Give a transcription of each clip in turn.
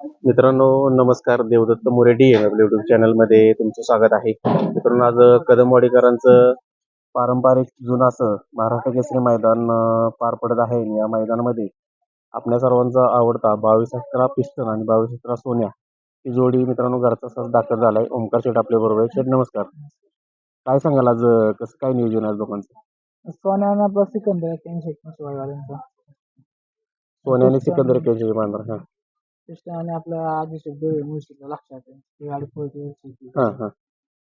मित्रांनो नमस्कार. Devdatta More D M आपल्या युट्यूब चॅनलमध्ये तुमचं स्वागत आहे. मित्रांनो आज कदमवाडीकरांचं पारंपरिक जुनं असं महाराष्ट्र केसरी मैदान पार पडत आहे. या मैदानामध्ये आपल्या सर्वांचा आवडता बावीस अकरा पिस्टन आणि बावीस अकरा सोन्या ही जोडी मित्रांनो घरचा असाच दाखल झालाय. ओमकार शेठ आपल्या बरोबर आहे शेठ नमस्कार. काय सांगाल आज कसं काय नियोजन आहे आज लोकांचं सोन्यानं आपला सिकंदर सोन्या आणि सिकंदर बांधणार हां. आणि आपला अभिषेक देवे मुळशीला लक्षात आहे. ती गाडी पळते. हां हां.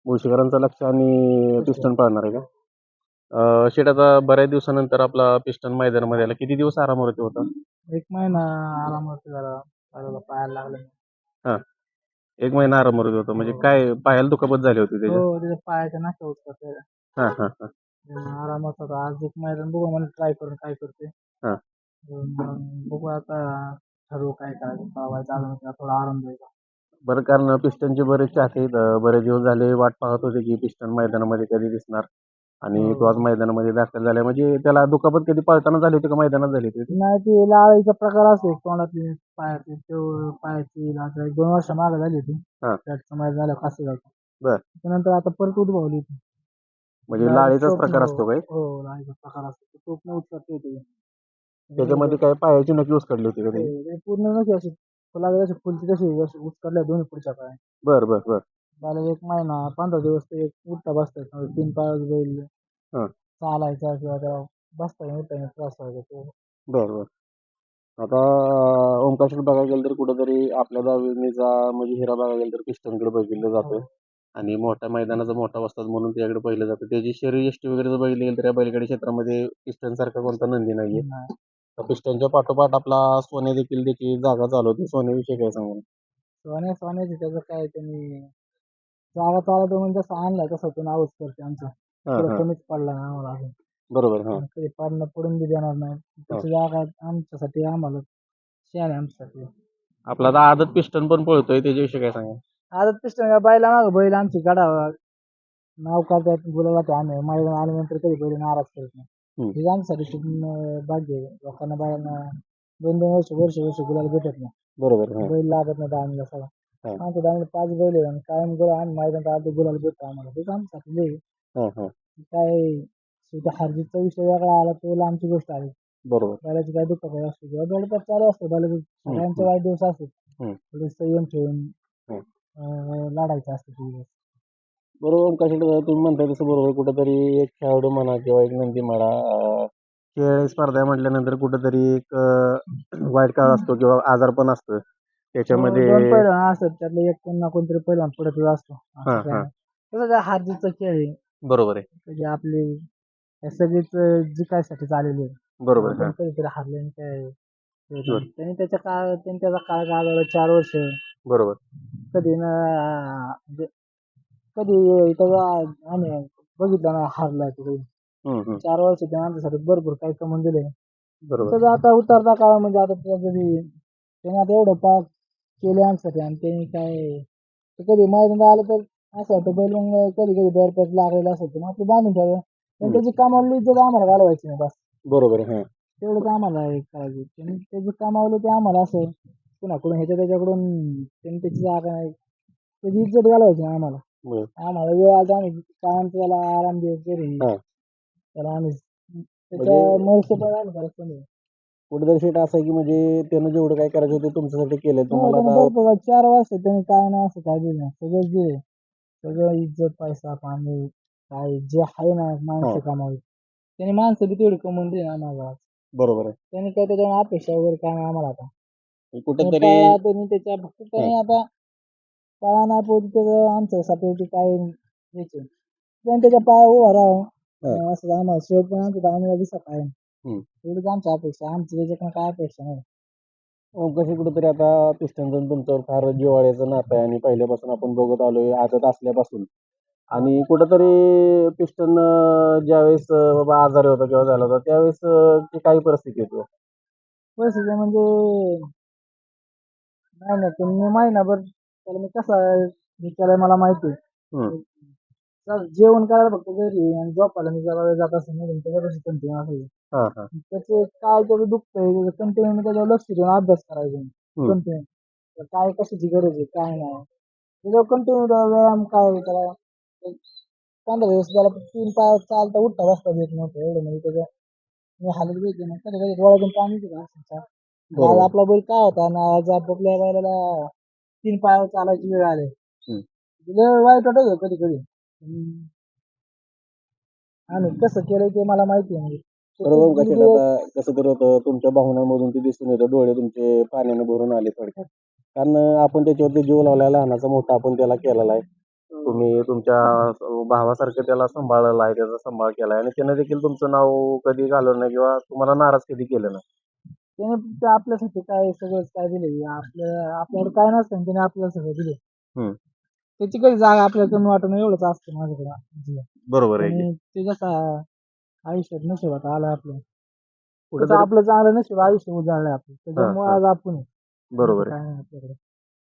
मुळशीकरांचं लक्ष आणि पिस्टन पाळणार आहे का? शेठ आता बऱ्याच दिवसानंतर आपला पिस्टन मैदानामध्ये आला. किती दिवस आरामावरती होता? एक महिना आरामात जरा पायाला पायाला लागलं. एक महिना आरामावरती होता. म्हणजे काय पायाला दुखापत झाली होती त्याच्या हो त्याच्या पायाच्या नाका होता हां हां हां. आरामात होता. आज एक मैदान बघू मला ट्राय करून काय करते हां. मग बघू आता ठरवू काय करायचं? म्हणजे थोडा आराम द्यायचा. बरं कारण पिस्टनचे बरेच चाहते आहेत. बरेच दिवस झाले वाट पाहत होते की पिस्टन मैदानामध्ये कधी दिसणार? आणि हो. तो आज मैदानामध्ये दाखल झाला म्हणजे त्याला दुखापत कधी पळताना झाली होती का मैदानात झाली होती? नाही ते लावायचा प्रकार असतो तोंडातली पायाची पायाची आता एक दोन वर्ष मागे झाली होती. हां. त्याचं माहिती झालं कसं जायचं बर. त्यानंतर आता परत उद्भवली होती. म्हणजे लाळीचाच प्रकार असतो काय? हो लाळीचा प्रकार असतो. तो टोप न उचलते येते त्याच्यामध्ये काय पायाची नक्की उसकडली होती का त्याची? हो, ते पूर्ण नशी अशी फुला अशी फुलती तशी अशी उचकरल्या दोन्ही पुढच्या पाय. बर बर बर. मला एक महिना पंधरा दिवस ते एक उठता बसता. तीन पाय बैल हां. चालायचा किंवा त्याला बसता उठता त्रास व्हायचा तो. बर बर. आता ओमकाशकडे बघायला गेलं तर कुठेतरी आपल्या दाविनीचा म्हणजे हिरा बघायला गेलं तर पिस्टनकडे बघितलं जातं. आणि मोठ्या मैदानाचा मोठा वस्ताद म्हणून त्याकडे पाहिलं जातं. त्याची शरीर यष्टी वगैरे जर बघितलं गेलं तर या बैलगाडी क्षेत्रामध्ये पिस्टन सारखा कोणता नंदी नाहीये. पिस्टनच्या पाठोपाठ आपला सोने देखील त्याची जागा चालवते. सोन्याविषयी काय सांगू सोन्या सोन्याचे त्याचं काय त्यांनी जागा चालवतो म्हणजे जसं आणलाय तसं तो नावच करते आमचं. थोडं कमीच पडला ना आम्हाला अजून. बरोबर हां. कधी पडणं पडून बी देणार नाही. त्याची जागा आमच्यासाठी आम्हाला शेण आहे आमच्यासाठी. आपला आता आदत पिस्टन पण पळतोय त्याच्याविषयी काय सांगा आता पिस्टन बैला माग बैल आमची गडा नाव काढतात बोलावं आम्ही. मैदान आल्यानंतर कधी बैल नाराज करत नाही. हे आमच्यासाठी अं, भाग्य. आहे लोकांना बायांना दोन दोन वर्ष वर्ष वर्ष गुलाला भेटत नाही. बरोबर हां. बैल लागत नाही दामीला सगळा. हा. आमच्या दामीला पाच बैल आहे आणि कायम गुला आम्ही मैदानात आलो गुलाला भेटतो आम्हाला. हेच आमच्यासाठी लय आहे. हां हां. काय शेवटी हारजीतचा विषय वेगळा आला तो लांबची गोष्ट आली बरोबर. बैलाची काय दुःख काय असतो किंवा बैलपात चालू असतो बैलाचं सगळ्यांचे वाईट दिवस असतात. हम्म. थोडे संयम ठेवून हम्म. अं, लढायचं असतं ते दिवस. बरोबर ओमकाशकडे तुम्ही म्हणताय तसं बरोबर. कुठेतरी एक खेळाडू म्हणा किंवा एक नंदी म्हणा अं, खेळ स्पर्धा म्हटल्यानंतर कुठेतरी एक अं, वाईट काळ असतो किंवा आजार पण असतं. त्याच्यामध्ये दोन पैलवान असतात त्यातलं एक कोण ना कोणतरी पैलवान पडतच असतो. असं हा, हा. नाही. तसं काय हारजीतचा खेळ आहे. बरोबर आहे. म्हणजे आपली हे सगळीच जिकायसाठी आलेली आहे. बरोबर आपण हां. कधीतरी हारले आणि काय Sure. त्यांनी त्याच्या काळ त्यांनी त्याचा काळ गाजवला चार वर्ष. बरोबर. कधी ना म्हणजे कधी त्याचा आम्ही बघितलं ना हारलाय तो कधी. हम्म, हम्म. चार वर्ष त्याने आमच्यासाठी भरपूर काही कमवून दिले बरोबर. त्याचा आता उतरता काळ म्हणजे आता त्याचा कधी त्याने आता एवढं पाक केले आमच्यासाठी आणि त्यांनी काय ते कधी मैदानात आलं तर असं वाटतं बैल मग कधी कधी बॅट लागलेलं असं होतं मग ते बांधून ठेवलं. पण त्याची कामावली इज्जत आम्हाला घालवायची नाही बस. बरोबर आहे हां. तेवढंच आम्हाला हे करायचं त्यांनी त्याची कामावलं ते आम्हाला असं कुणाकडून ह्याच्या त्याच्याकडून त्यांनी त्याची जागा नाही. त्याची इज्जत घालवायची नाही आम्हाला. बरं. आम्हाला वेळ तर आम्ही कायम त्याला आराम देऊ घरी हा. त्याला आम्ही त्याच्या म्हणजे- पण आम्ही पण नाही. कुठेतरी शेट असं आहे की म्हणजे त्यानं जेवढं काय करायचं होतं तुमच्यासाठी केलंय हो, तुम्हाला आता चार वर्ष त्यांनी काय नाही असं काय दिलं नाही सगळं दिले सगळं इज्जत पैसा पाणी काय जे आहे ना माणसं. कामावी त्यांनी माणसं बी तेवढी कमवून दिली आम्हाला बरोबर आहे त्यांनी काय त्याच्यावर अपेक्षा वगैरे काय नाही आम्हाला आता कुठेतरी त्यांनी त्याच्या फक्त त्यांनी आता पळा नाही पोहोचली त्याचं आमच्यासाठी ते काय घ्यायचे त्यांनी त्याच्या पाया उभा हा. आणि असं आम्हाला शेवट पण आमच्या आम्हाला दिसत आहे. एवढीच आमची अपेक्षा. आमची त्याच्याकडून काय अपेक्षा नाही. कशी कुठेतरी आता पिस्टनचं तुमच्यावर फार जिव्हाळ्याचं नातं आहे आणि पहिल्यापासून आपण बघत आलोय आदत असल्यापासून. आणि कुठंतरी पिस्टन ज्यावेळेस बाबा आजारी होता किंवा झाला होता त्यावेळेस काही परिस्थिती होती परिस्थिती म्हणजे नाही नाही. तुम्ही महिनाभर त्याला मी कसा हे केलाय मला माहिती हम्म. चल, जेवण करायला फक्त घरी आणि झोपायला मी जरा वेळ जात असेल म्हणून त्याच्यापाशी कंटिन्यू असायचं हा हा. त्याचे काय त्याचं दुखतंय त्याचं कंटिन्यू मी त्याच्यावर लक्ष देऊन अभ्यास करायचो. हम्म. कंटिन्यू काय कशाची गरज आहे काय नाही. त्याच्यावर कंटिन्यू व्यायाम काय आहे त्याला. पंधरा दिवस त्याला तीन पाय चालता उठता बसता येत नव्हतं एवढं म्हणजे त्याच्या मी हालत भेटले ना कधी कधी डोळ्यातून पाणी येतं आज बरोबर. आपला बैल काय होता ना आज आपल्या बैलाला तीन पायावर चालायची वेळ आली. हम्म. लय वाईट वाटत होतं कधी कधी. आणि कसं केलंय ते मला माहिती आहे. म्हणजे आता कसं तर होतं तुमच्या भावनांमधून ते दिसून येतं. डोळे तुमचे पाण्याने भरून आले थोडक्यात. कारण आपण त्याच्यावरती जीव लावलाय लहानाचा मोठा आपण त्याला केलेला आहे. तुम्ही तुमच्या भावासारखं त्याला सांभाळलेला आहे त्याचा सांभाळ केलाय. आणि त्याने देखील तुमचं नाव कधी घालवलं नाही किंवा तुम्हाला नाराज कधी केलं नाही. त्याने फक्त आपल्यासाठी काय सगळंच काय दिले आपल्या आपल्याकडे काय नसतं आणि त्याने आपल्याला सगळं दिले हम्म. त्याची कधी जागा आपल्याला कमी वाटणं एवढंच असतं माझ्याकडे. बरोबर आहे की. आणि ते जसं आयुष्यात नशिबात आलं आपलं. तसं आपलं चांगलं नशीब आयुष्य उजाळलंय आपलं. त्याच्यामुळे हा. आज आपण आहे. बरोबर आहे. काय नाही आपल्याकडे.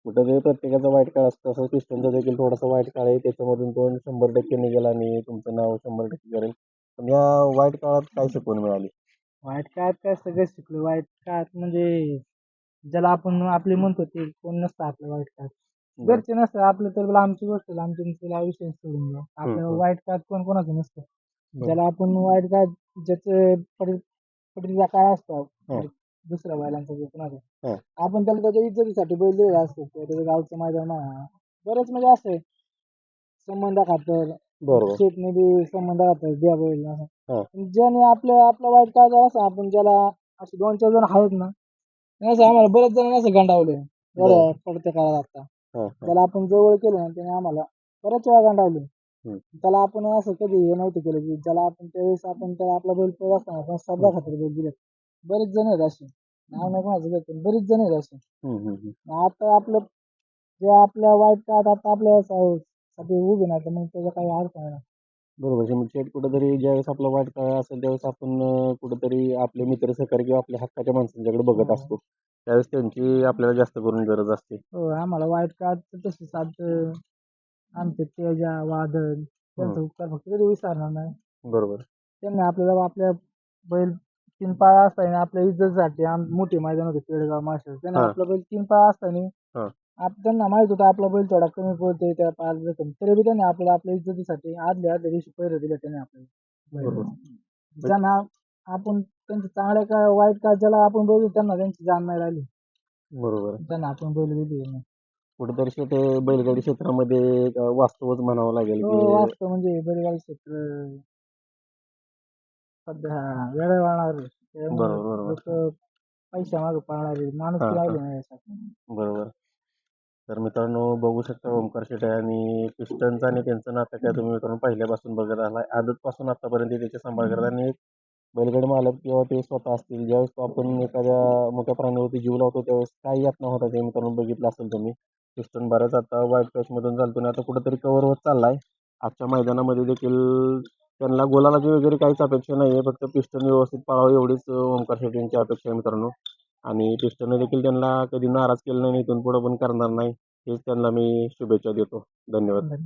कुठेतरी प्रत्येकाचा वाईट काळ असतो तसं पिस्टनचा देखील थोडासा वाईट काळ आहे. त्याच्यामधून तो शंभर टक्के निघेल आणि तुमचं नाव शंभर टक्के करेल. पण या वाईट काळात काय शिकवण मिळाली? वाईट काळात काय सगळं शिकलो वाईट काळात म्हणजे ज्याला आपण आपले म्हणतो ते कोण नसतं आपल्या वाईट काळात घरचे नसतं आपलं तर लांबची गोष्ट लांबची तिला विषय सोडून द्या आपल्या हम्म. वाईट काळात कोण कोणाचं नसतं? ज्याला आपण वाईट काळात ज्याचं पडीचा काळ असतो हं. दुसऱ्या बैलांचा जो कोणाचा हं. आपण त्याला त्याच्या इज्जतीसाठी बैल दिलेला असतो किंवा त्याच्या गावचं मैदान म्हणा बरेच म्हणजे असं आहे. संबंधा खातर शेतने बी संबंध खातर द्या बैल असं. हं. ज्याने आपल्या आपला वाईट काळ जर असा आपण ज्याला असे दोन चार जण आहेत ना असं आम्हाला बरेच जण असं गंडावले. एवढ्या पडत्या काळात आता. हां हां. त्याला आपण जवळ केलं ना त्याने आम्हाला बऱ्याच वेळा गंडावले. हम्म. त्याला आपण असं कधी हे नव्हतं केलं की ज्याला आपण त्यावेळेस आपण त्याला आपला बैल पळत असताना आपण स्पर्धा खातर बैल दिले बरेच जण आहेत असे. नाव नाही कोणाचं घेत पण बरीच जण आहेत असे. हम्म, हम्म, हम्म. आता आपलं जे आपल्या वाईट काळात आता आपल्या सा- साठी उभे नाही तर मग त्याचा काही अर्थ नाही ना. बरोबर आहे. मग शेट कुठेतरी ज्यावेळेस आपला वाईट काळ असेल त्यावेळेस आपण कुठेतरी आपले मित्र सहकारी किंवा आपल्या हक्काच्या माणसांच्याकडे बघत हो. असतो त्यावेळेस त्यांची आपल्याला जास्त करून गरज असते हो आम्हाला वाईट काळात तर तशी साथ आमचे तेजा वादळ त्यांचा उपकार फक्त कधी विसरणार नाही बरोबर त्यांनी आपल्याला आपल्या बैल तीन पाय असताना आपल्या इज्जतीसाठी आम मोठे मैदान होते पेडगाव मास्टर त्यांनी हा. आपला बैल तीन पाय असताना हा. आप त्यांना माहीत होतं आपला बैल थोडा कमी पडतोय त्या पायाला जखम तरी बी त्यांनी आपल्याला आपल्या इज्जतीसाठी आदल्या आदल्या दिवशी पहिरं दिलं त्याने आपल्याला. ज्यांना आपण त्यांच्या चांगल्या काय वाईट काय ज्याला आपण बैल त्यांना त्यांची जाण नाही राहिली बरोबर. त्यांना आपण बैल दिली कुठेतरी शेट बैलगाडी क्षेत्रामध्ये एक वास्तवच म्हणावं लागेल हो की वास्तव म्हणजे बैलगाडी क्षेत्र सध्या वेगळं वाढणार बरोबर, बरोबर. लोक पैसा मागे पाळणारे माणूस हा, हा. राहिले नाही याच्यात. बरोबर तर मित्रांनो बघू शकता ओमकार शेटे आहे आणि पिस्टनचा आणि त्यांचं नातं काय तुम्ही मित्रांनो पहिल्यापासून बघत आलाय. आजपासून आतापर्यंत आत्तापर्यंत त्याचे सांभाळ करतात आणि एक बैलगाडी मालक किंवा ते स्वतः असतील ज्यावेळेस तो आपण एखाद्या मोठ्या प्राण्यावरती जीव लावतो त्यावेळेस काही यातना होता ते मित्रांनो बघितलं असेल तुम्ही. पिस्टन बऱ्याच आता वाईट पॅचमधून चालतो आणि आता कुठेतरी कवर होत चाललाय. आजच्या मैदानामध्ये देखील त्यांना गोलालाची वगैरे काहीच अपेक्षा नाही आहे फक्त पिस्टन व्यवस्थित पाळावं एवढीच ओमकार शेट्टींची यांची अपेक्षा आहे मित्रांनो. आणि पिस्टनने देखील त्यांना कधी नाराज केलं नाही इथून पुढं पण करणार नाही हेच त्यांना मी शुभेच्छा देतो धन्यवाद.